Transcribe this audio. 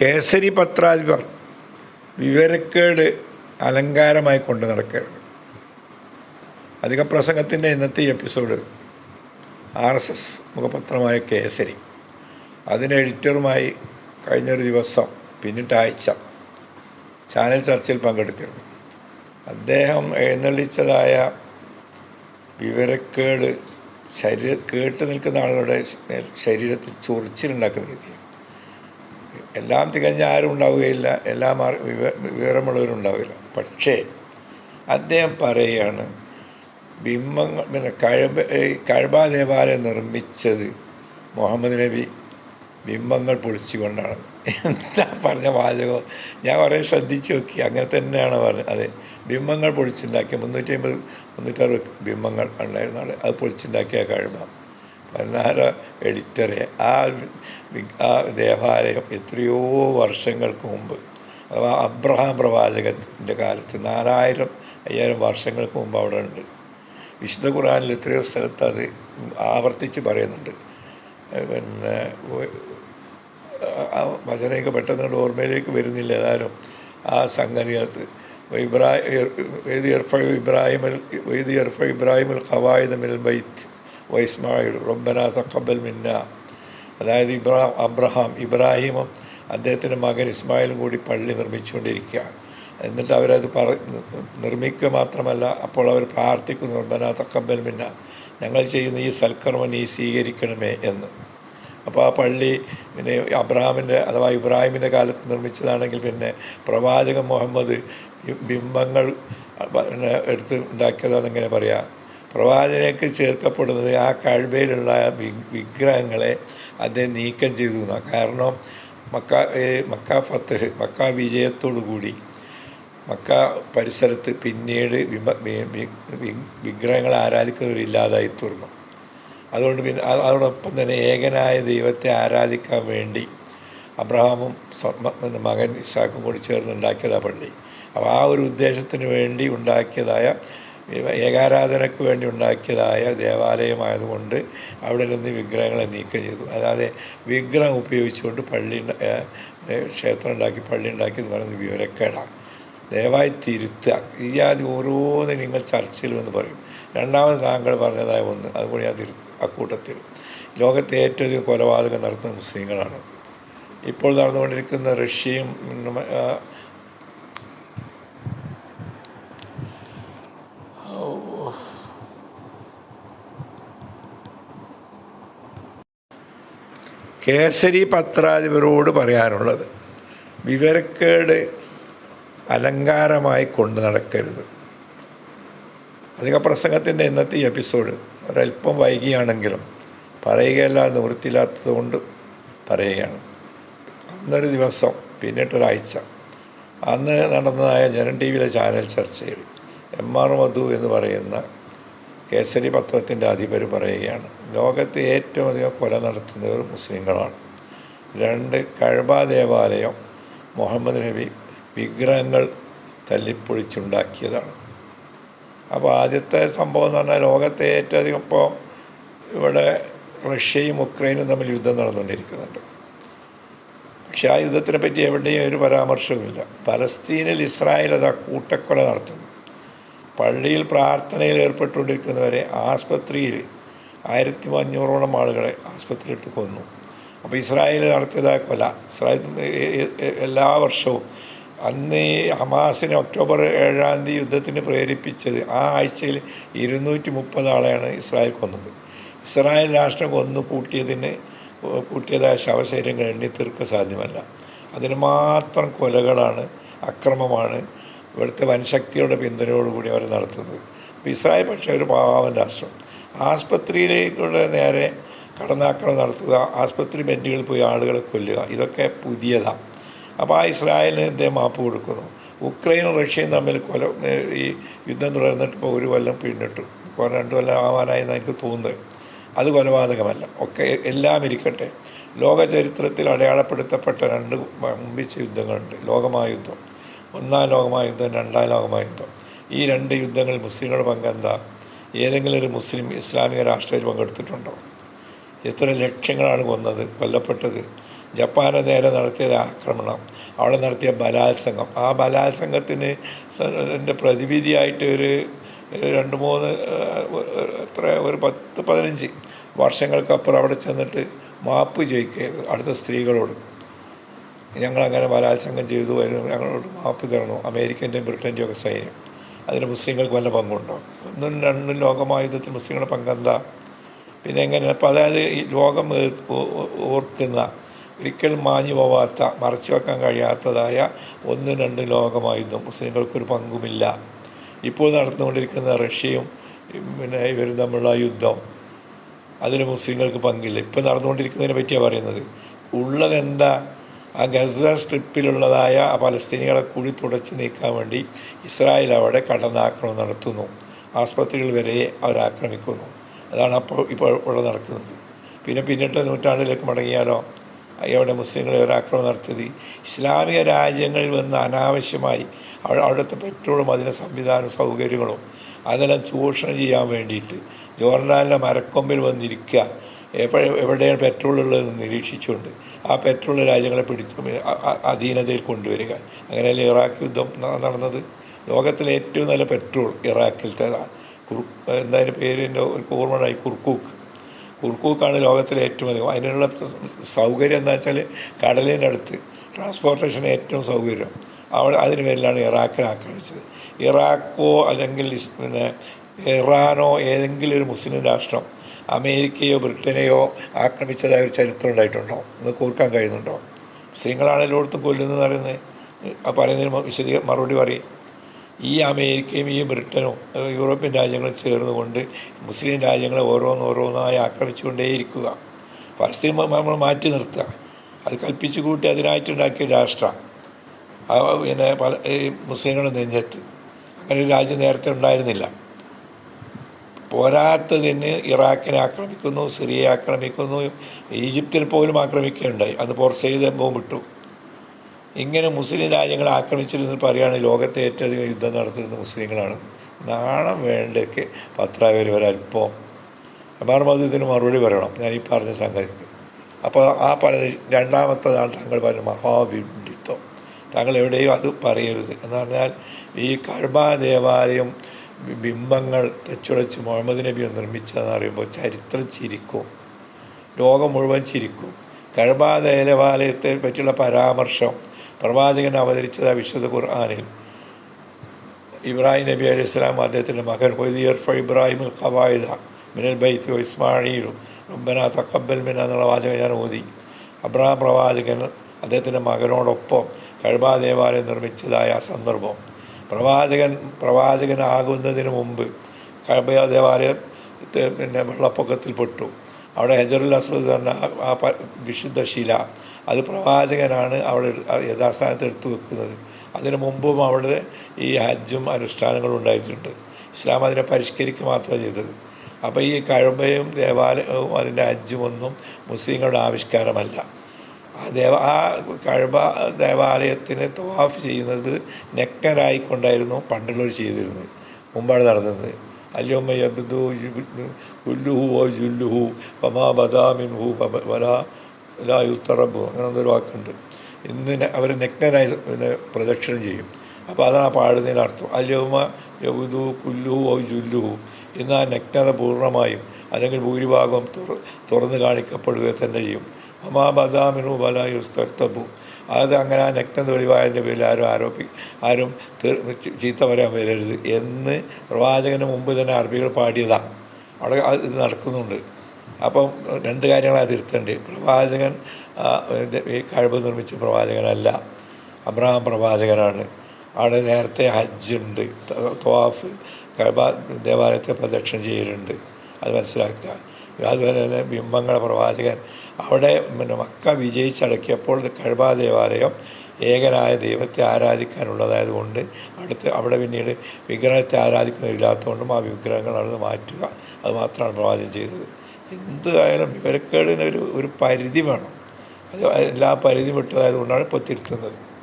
കേസരി പത്രാധിപർ വിവരക്കേട് അലങ്കാരമായി കൊണ്ട് നടക്കരുത്. അധിക പ്രസംഗത്തിന്റെ ഇന്നത്തെ എപ്പിസോഡ് ആർ എസ് എസ് മുഖപത്രമായ കേസരി. അതിന് എഡിറ്ററുമായി കഴിഞ്ഞൊരു ദിവസം പിന്നിട്ട് ആഴ്ച ചാനൽ ചർച്ചയിൽ പങ്കെടുത്തിരുന്നു. അദ്ദേഹം എഴുന്നള്ളിച്ചതായ വിവരക്കേട് ശരീര കേട്ട് നിൽക്കുന്ന ആളുകളുടെ ശരീരത്തിൽ ചൊറിച്ചിലുണ്ടാക്കുന്ന രീതി എല്ലാം തികഞ്ഞ ആരും ഉണ്ടാവുകയില്ല. എല്ലാം വിവരമുള്ളവരുണ്ടാവില്ല. പക്ഷേ അദ്ദേഹം പറയുകയാണ് ബിംബങ്ങൾ പിന്നെ കഴബ കഴബ ദേവാലയം നിർമ്മിച്ചത് മുഹമ്മദ് നബി. ബിംബങ്ങൾ പൊളിച്ചുകൊണ്ടാണ്. എന്താ പറഞ്ഞ വാചകം? ഞാൻ കുറേ ശ്രദ്ധിച്ചു നോക്കി. അങ്ങനെ തന്നെയാണ് പറഞ്ഞത്. അതെ. ബിംബങ്ങൾ പൊളിച്ചുണ്ടാക്കിയ മുന്നൂറ്റി അമ്പത് മുന്നൂറ്ററുപത് ബിംബങ്ങൾ ഉണ്ടായിരുന്നു അത് പൊളിച്ചുണ്ടാക്കിയ കഴബ പതിനാര എഡിറ്ററെ ആ ആ ദേവാലയം എത്രയോ വർഷങ്ങൾക്ക് മുമ്പ് അഥവാ അബ്രഹാം പ്രവാചകത്തിന്റെ കാലത്ത് നാലായിരം അയ്യായിരം വർഷങ്ങൾക്ക് മുമ്പ് അവിടെ ഉണ്ട് വിശുദ്ധ ഖുറാനിൽ എത്രയോ സ്ഥലത്ത് അത് ആവർത്തിച്ച് പറയുന്നുണ്ട് പിന്നെ വചനയൊക്കെ പെട്ടെന്ന് ഓർമ്മയിലേക്ക് വരുന്നില്ല ഏതായാലും ആ സംഗതികൾക്ക് ഇബ്രാഹിം ഇബ്രാഹിം ഇബ്രാഹിം ഖവായിദ് മിൽ ബൈത്ത് വൈസ്മായിൽ റബ്ബന തക്കബൽ മിന്ന. അതായത് ഇബ്രാ അബ്രഹാം ഇബ്രാഹിമും അദ്ദേഹത്തിന്റെ മകൻ ഇസ്മായിലും കൂടി പള്ളി നിർമ്മിച്ചുകൊണ്ടിരിക്കുകയാണ്. എന്നിട്ട് അവരത് പറ നിർമ്മിക്കുക മാത്രമല്ല അപ്പോൾ അവർ പ്രാർത്ഥിക്കുന്നു റബ്ബന തക്കബൽ മിന്ന. ഞങ്ങൾ ചെയ്യുന്ന ഈ സൽക്കർമ്മം നീ സ്വീകരിക്കണമേ എന്ന്. അപ്പോൾ ആ പള്ളി പിന്നെ അബ്രഹാമിന്റെ അഥവാ ഇബ്രാഹിമിന്റെ കാലത്ത് നിർമ്മിച്ചതാണെങ്കിൽ പിന്നെ പ്രവാചകൻ മുഹമ്മദ് ബിംബങ്ങൾ പിന്നെ എടുത്ത് ഉണ്ടാക്കിയതാണെന്നിങ്ങനെ പറയാം. പ്രവാചകനേക്ക് ചേർക്കപ്പെടുന്നത് ആ കഴിവയിലുള്ള വിഗ്രഹങ്ങളെ അദ്ദേഹം നീക്കം ചെയ്തു എന്നാണ് കാരണം മക്ക മക്ക ഫത്തഹ് മക്ക വിജയത്തോടു കൂടി മക്ക പരിസരത്ത് പിന്നീട് വിമ വിഗ്രഹങ്ങളെ ആരാധിക്കുന്നവരില്ലാതായി തീർന്നു. അതുകൊണ്ട് പിന്നെ അതോടൊപ്പം തന്നെ ഏകനായ ദൈവത്തെ ആരാധിക്കാൻ വേണ്ടി അബ്രഹാമും മകൻ ഇസാക്കും കൂടി ചേർന്ന് ഉണ്ടാക്കിയതാണ് പള്ളി. അപ്പോൾ ആ ഒരു ഉദ്ദേശത്തിന് വേണ്ടി ഉണ്ടാക്കിയതായ ഏകാരാധനയ്ക്ക് വേണ്ടി ഉണ്ടാക്കിയതായ ദേവാലയമായതുകൊണ്ട് അവിടെ നിന്ന് വിഗ്രഹങ്ങളെ നീക്കം ചെയ്തു. അല്ലാതെ വിഗ്രഹം ഉപയോഗിച്ചുകൊണ്ട് പള്ളി ക്ഷേത്രം ഉണ്ടാക്കി പള്ളി ഉണ്ടാക്കി എന്ന് പറയുന്നത് വിവരക്കേടാണ്. ദയവായി തിരുത്തുക. ഈ ആദ്യം ഓരോന്ന് നിങ്ങൾ ചർച്ചയിൽ എന്ന് പറയും. രണ്ടാമത് താങ്കൾ പറഞ്ഞതായ ഒന്ന്. അതുകൂടി ഞാൻ തിരു അക്കൂട്ടത്തിൽ ലോകത്തെ ഏറ്റവും അധികം കൊലപാതകം നടത്തുന്ന മുസ്ലിങ്ങളാണ്. ഇപ്പോൾ നടന്നുകൊണ്ടിരിക്കുന്ന റഷ്യയും കേസരി പത്രാധിപരോട് പറയാനുള്ളത് വിവരക്കേട് അലങ്കാരമായി കൊണ്ടു നടക്കരുത്. അധിക പ്രസംഗത്തിന്റെ ഇന്നത്തെ എപ്പിസോഡ് ഒരല്പം വൈകിയാണെങ്കിലും പറയുകയല്ല നിവൃത്തിയില്ലാത്തത് കൊണ്ട് പറയുകയാണ്. അന്നൊരു ദിവസം പിന്നിട്ടൊരാഴ്ച അന്ന് നടന്നതായ ജനൻ ടി വിയിലെ ചാനൽ ചർച്ചയിൽ എം ആർ മധു എന്ന് പറയുന്ന കേസരി പത്രത്തിന്റെ അധിപർ പറയുകയാണ്. ലോകത്ത് ഏറ്റവും അധികം കൊല നടത്തുന്നവർ മുസ്ലിങ്ങളാണ്. രണ്ട് കഴബ ദേവാലയം മുഹമ്മദ് നബി വിഗ്രഹങ്ങൾ തല്ലിപ്പൊളിച്ചുണ്ടാക്കിയതാണ്. അപ്പോൾ ആദ്യത്തെ സംഭവം എന്ന് പറഞ്ഞാൽ ലോകത്തെ ഏറ്റവും അധികം ഇപ്പോൾ ഇവിടെ റഷ്യയും ഉക്രൈനും തമ്മിൽ യുദ്ധം നടന്നുകൊണ്ടിരിക്കുന്നുണ്ട്. പക്ഷേ ആ യുദ്ധത്തിനെ പറ്റി എവിടെയും ഒരു പരാമർശവുമില്ല. പലസ്തീനിൽ ഇസ്രായേൽ അത് കൂട്ടക്കൊല നടത്തുന്നു. പള്ളിയിൽ പ്രാർത്ഥനയിൽ ഏർപ്പെട്ടുകൊണ്ടിരിക്കുന്നവരെ ആസ്പത്രിയിൽ ആയിരത്തി അഞ്ഞൂറോളം ആളുകളെ ആസ്പത്രിയിലിട്ട് കൊന്നു. അപ്പോൾ ഇസ്രായേൽ നടത്തിയതായ കൊല. ഇസ്രായേൽ എല്ലാ വർഷവും അന്ന് ഹമാസിനെ ഒക്ടോബർ ഏഴാം തീയതി യുദ്ധത്തിന് പ്രേരിപ്പിച്ചത് ആ ആഴ്ചയിൽ ഇരുന്നൂറ്റി മുപ്പത് ആളെയാണ് ഇസ്രായേൽ കൊന്നത്. ഇസ്രായേൽ രാഷ്ട്രം കൊന്നു കൂട്ടിയതിന് കൂട്ടിയതായ ശവശരീരങ്ങൾ എണ്ണി തീർക്കാൻ സാധ്യമല്ല. അതിന് മാത്രം കൊലകളാണ് അക്രമമാണ് ഇവിടുത്തെ വൻശക്തിയുടെ പിന്തുണയോടുകൂടി അവർ നടത്തുന്നത്. അപ്പോൾ ഇസ്രായേൽ പക്ഷേ ഒരു പാവൻ രാഷ്ട്രം. ആസ്പത്രിയിലേക്കുള്ള നേരെ കടന്നാക്രമണം നടത്തുക ആസ്പത്രി ബെഞ്ചുകളിൽ പോയി ആളുകളെ കൊല്ലുക ഇതൊക്കെ പുതിയതാണ് അപ്പോൾ ആ ഇസ്രായേലിന് ഇദ്ദേഹം മാപ്പ് കൊടുക്കുന്നു. ഉക്രൈനും റഷ്യയും തമ്മിൽ കൊല ഈ യുദ്ധം തുടർന്നിട്ട് ഇപ്പോൾ ഒരു കൊല്ലം പിന്നിട്ടു. രണ്ട് കൊല്ലം ആവാനായി എനിക്ക് തോന്നുന്നത്. അത് കൊലപാതകമല്ല. ഒക്കെ എല്ലാം ഇരിക്കട്ടെ. ലോക ചരിത്രത്തിൽ അടയാളപ്പെടുത്തപ്പെട്ട രണ്ട് മുമ്പിച്ച യുദ്ധങ്ങളുണ്ട്. ലോകമഹായുദ്ധം ഒന്നാം ലോകമഹായുദ്ധം രണ്ടാം ലോകമഹായുദ്ധം ഈ രണ്ട് യുദ്ധങ്ങളിൽ മുസ്ലിങ്ങളുടെ പങ്കെന്താ? ഏതെങ്കിലും ഒരു മുസ്ലിം ഇസ്ലാമിക രാഷ്ട്രത്തിൽ പങ്കെടുത്തിട്ടുണ്ടോ? എത്ര ലക്ഷങ്ങളാണ് കൊന്നത് കൊല്ലപ്പെട്ടത്? ജപ്പാനെ നേരെ നടത്തിയ ആക്രമണം അവിടെ നടത്തിയ ബലാത്സംഗം. ആ ബലാത്സംഗത്തിന് എന്റെ പ്രതിവിധിയായിട്ട് ഒരു രണ്ട് മൂന്ന് എത്ര ഒരു പത്ത് പതിനഞ്ച് വർഷങ്ങൾക്കപ്പുറം അവിടെ ചെന്നിട്ട് മാപ്പ് ചോദിക്കരുത് അടുത്ത സ്ത്രീകളോട്. ഞങ്ങളങ്ങനെ ബലാത്സംഗം ചെയ്തു ഞങ്ങളോട് മാപ്പ് തരണം അമേരിക്കന്റെയും ബ്രിട്ടന്റെയും ഒക്കെ സൈന്യം. അതിന് മുസ്ലിങ്ങൾക്ക് വല്ല പങ്കുണ്ടോ? ഒന്നും രണ്ടും ലോകമായുധത്തിൽ മുസ്ലിങ്ങളുടെ പങ്കെന്താ? പിന്നെ എങ്ങനെ? അപ്പം അതായത് ഈ ലോകം ഓർക്കുന്ന ഒരിക്കലും മാഞ്ഞു പോവാത്ത മറച്ചു വെക്കാൻ കഴിയാത്തതായ ഒന്നും രണ്ടും ലോകമായുധം മുസ്ലിങ്ങൾക്കൊരു പങ്കുമില്ല. ഇപ്പോൾ നടന്നുകൊണ്ടിരിക്കുന്ന റഷ്യയും പിന്നെ ഇവരും തമ്മിലുള്ള യുദ്ധം അതിൽ മുസ്ലിങ്ങൾക്ക് പങ്കില്ല. ഇപ്പം നടന്നുകൊണ്ടിരിക്കുന്നതിനെ പറ്റിയാണ് പറയുന്നത്. ഉള്ളതെന്താ? ആ ഗസ സ്ട്രിപ്പിലുള്ളതായ ആ പലസ്തീനികളെ കൂടി തുടച്ചു നീക്കാൻ വേണ്ടി ഇസ്രായേൽ അവിടെ കടന്നാക്രമണം നടത്തുന്നു. ആസ്പത്രികൾ വരെ അവരാക്രമിക്കുന്നു അതാണ് അപ്പോൾ ഇപ്പോൾ ഇവിടെ നടക്കുന്നത്. പിന്നെ പിന്നിട്ട നൂറ്റാണ്ടിലേക്ക് മടങ്ങിയാലോ? അവിടെ മുസ്ലിങ്ങൾ ഒരാക്രമണം നടത്തിയത്? ഇസ്ലാമിക രാജ്യങ്ങളിൽ വന്ന് അനാവശ്യമായി അവിടെ അവിടുത്തെ പെട്രോളും അതിന്റെ സംവിധാനവും സൗകര്യങ്ങളും അതെല്ലാം ചൂഷണം ചെയ്യാൻ വേണ്ടിയിട്ട് ജോർഡാനിലെ മരക്കൊമ്പിൽ വന്നിരിക്കുക. എവിടെയാണ് പെട്രോൾ ഉള്ളതെന്ന് നിരീക്ഷിച്ചുകൊണ്ട് ആ പെട്രോൾ രാജ്യങ്ങളെ പിടിച്ച് അധീനതയിൽ കൊണ്ടുവരിക. അങ്ങനെയല്ലേ ഇറാഖ് യുദ്ധം നടന്നത്. ലോകത്തിലെ ഏറ്റവും നല്ല പെട്രോൾ ഇറാഖിലത്തേതാണ് കുർ എന്തായാലും പേരിന്റെ ഒരു ഓർമ്മയായി കുർക്കൂക്ക് കുർക്കൂക്കാണ് ലോകത്തിലെ ഏറ്റവും അധികം അതിനുള്ള സൗകര്യം എന്താ വെച്ചാൽ കടലിന്റെ അടുത്ത് ട്രാൻസ്പോർട്ടേഷൻ ഏറ്റവും സൗകര്യം. അവിടെ അതിന് പേരിലാണ് ഇറാഖിനെ ആക്രമിച്ചത്. ഇറാഖോ അല്ലെങ്കിൽ പിന്നെ ഇറാനോ ഏതെങ്കിലും ഒരു മുസ്ലിം രാഷ്ട്രം അമേരിക്കയോ ബ്രിട്ടനെയോ ആക്രമിച്ചതായ ഒരു ചരിത്രം ഉണ്ടായിട്ടുണ്ടോ? നിങ്ങൾക്ക് ഓർക്കാൻ കഴിയുന്നുണ്ടോ? മുസ്ലിങ്ങളാണ് എല്ലായിടത്തും കൊല്ലുന്നത് പറയുന്നത്. പറയുന്നതിന് വിശദീ മറുപടി പറയും. ഈ അമേരിക്കയും ഈ ബ്രിട്ടനും യൂറോപ്യൻ രാജ്യങ്ങളും ചേർന്നുകൊണ്ട് മുസ്ലിം രാജ്യങ്ങളെ ഓരോന്നോരോന്നായി ആക്രമിച്ചുകൊണ്ടേയിരിക്കുക. പരസ്യം നമ്മൾ മാറ്റി നിർത്തുക. അത് കൽപ്പിച്ചു കൂട്ടി അതിനായിട്ടുണ്ടാക്കിയ രാഷ്ട്രം. പിന്നെ പല ഈ മുസ്ലിങ്ങളുടെ നെഞ്ചത്ത്. അങ്ങനെ ഒരു രാജ്യം നേരത്തെ ഉണ്ടായിരുന്നില്ല. പോരാത്തതിന് ഇറാഖിനെ ആക്രമിക്കുന്നു സിറിയയെ ആക്രമിക്കുന്നു ഈജിപ്തിൽ പോലും ആക്രമിക്കുകയുണ്ടായി. അത് പോർസെയ്ത് ബോംബ് ഇട്ടു. ഇങ്ങനെ മുസ്ലിം രാജ്യങ്ങളെ ആക്രമിച്ചിരുന്നത് പറയുകയാണ് ലോകത്തെ ഏറ്റവും അധികം യുദ്ധം നടത്തുന്നത് മുസ്ലിങ്ങളാണ്. നാണം വേണ്ടൊക്കെ പത്രാവേര് ഒരല്പം. ഇതിന് മറുപടി പറയണം. ഞാൻ ഈ പറഞ്ഞ സംഗതിക്ക്. അപ്പോൾ ആ പറഞ്ഞ രണ്ടാമത്തതാണ് താങ്കൾ പറഞ്ഞ മഹാവിഡിത്വം താങ്കൾ എവിടെയും അത് പറയരുത് എന്ന് പറഞ്ഞാൽ ഈ കഴബ ദേവാലയം ബിംബങ്ങൾ തെച്ചുടച്ച് മുഹമ്മദ് നബി നിർമ്മിച്ചതെന്ന് പറയുമ്പോൾ ചരിത്രം ചിരിക്കും. ലോകം മുഴുവൻ ചിരിക്കും. കഴബാ ദേവാലയത്തെ പറ്റിയുള്ള പരാമർശം പ്രവാചകൻ അവതരിച്ചത് വിശുദ്ധ ഖുർആാനിൽ. ഇബ്രാഹിം നബി അലൈഹി സ്വലാം അദ്ദേഹത്തിന്റെ മകൻ ഹൊയ്ദിയർഫ ഇബ്രാഹിം ഉൽ ഖവായിദ മിനൽ ബൈത്ത് ഇസ്മായിലും റബ്ബന തക്കബൽ മിന എന്നുള്ള വാചകം ഞാൻ ഓതി. അബ്രഹാം പ്രവാചകൻ അദ്ദേഹത്തിന്റെ മകനോടൊപ്പം കഴബാ ദേവാലയം നിർമ്മിച്ചതായ സന്ദർഭം. പ്രവാചകൻ പ്രവാചകനാകുന്നതിന് മുമ്പ് കബയ ദേവാലയത്തെ പിന്നെ വെള്ളപ്പൊക്കത്തിൽ പെട്ടു. അവിടെ ഹജറുൽ അസ്വദ് എന്ന ആ- വിശുദ്ധ ശില അത് പ്രവാചകനാണ് അവിടെ യഥാസ്ഥാനത്ത് എടുത്തു വെക്കുന്നത്. അതിനു മുമ്പും അവിടെ ഈ ഹജ്ജും അനുഷ്ഠാനങ്ങളും ഉണ്ടായിട്ടുണ്ട്. ഇസ്ലാം അതിനെ പരിഷ്കരിക്കുക മാത്രമേ ചെയ്തത്. അപ്പോൾ ഈ കഴമ്പയും ദേവാലയവും അതിന്റെ ഹജ്ജും ഒന്നും മുസ്ലിങ്ങളുടെ ആവിഷ്കാരമല്ല. ആ ദേവ ആ കഴബ ദേവാലയത്തിന് തവാഫ് ചെയ്യുന്നത് നെക്കരായിക്കൊണ്ടായിരുന്നു പണ്ടുള്ളവർ ചെയ്തിരുന്നത്. മുമ്പാണ് നടന്നത്. അല്യോമ്മ യബ്ദു ഉല്ലുഹു ഓ ജുല്ലുഹു പമാ ബദാമിൻഹു വലാ ലാ അങ്ങനെ എന്തൊരു വാക്കുണ്ട്. ഇന്ന് അവർ നെക്കനായി പിന്നെ പ്രദക്ഷിണം ചെയ്യും. അപ്പോൾ അതാണ് ആ പാടുന്നതിന് അർത്ഥം. അല്യവുമ യബുദു കുല്ലുഹു ഓ ജുല്ലുഹു ഇന്ന് ആ പൂർണമായും അല്ലെങ്കിൽ ഭൂരിഭാഗം തുറ തുറന്ന് കാണിക്കപ്പെടുക തന്നെ ചെയ്യും. അമാ ബദാമിനു അത് അങ്ങനെ ആ നഗ്നത വെളിവായതിന്റെ പേരിൽ ആരും ആരോപി ആരും ചീത്ത പറയാൻ വരരുത് എന്ന് പ്രവാചകന് മുമ്പ് തന്നെ അറബികൾ പാടിയതാണ് അവിടെ ഇത് നടക്കുന്നുണ്ട്. അപ്പം രണ്ട് കാര്യങ്ങളാണ് തിരുത്തേണ്ടത് പ്രവാചകൻ ഈ കഴിവ് നിർമ്മിച്ച പ്രവാചകനല്ല. അബ്രഹാം പ്രവാചകനാണ്. അവിടെ നേരത്തെ ഹജ്ജ് ഉണ്ട്. ത്വാഫ് കഴബ ദേവാലയത്തെ പ്രദക്ഷിണം ചെയ്യലുണ്ട്. അത് മനസ്സിലാക്കുക. അതുപോലെ തന്നെ ബിംബങ്ങളെ പ്രവാചകൻ അവിടെ പിന്നെ മക്ക വിജയിച്ചടക്കിയപ്പോൾ കഴബ ദേവാലയം ഏകനായ ദൈവത്തെ ആരാധിക്കാനുള്ളതായതുകൊണ്ട് അടുത്ത് അവിടെ പിന്നീട് വിഗ്രഹത്തെ ആരാധിക്കുന്നതില്ലാത്തതുകൊണ്ടും ആ വിഗ്രഹങ്ങൾ അവിടെ മാറ്റുക. അത് മാത്രമാണ് പ്രവാചകൻ ചെയ്തത്. എന്തായാലും വിവരക്കേടിന് ഒരു ഒരു പരിധി വേണം. അത് എല്ലാ പരിധി വിട്ടതായതുകൊണ്ടാണ് ഇപ്പോൾ തിരുത്തുന്നത്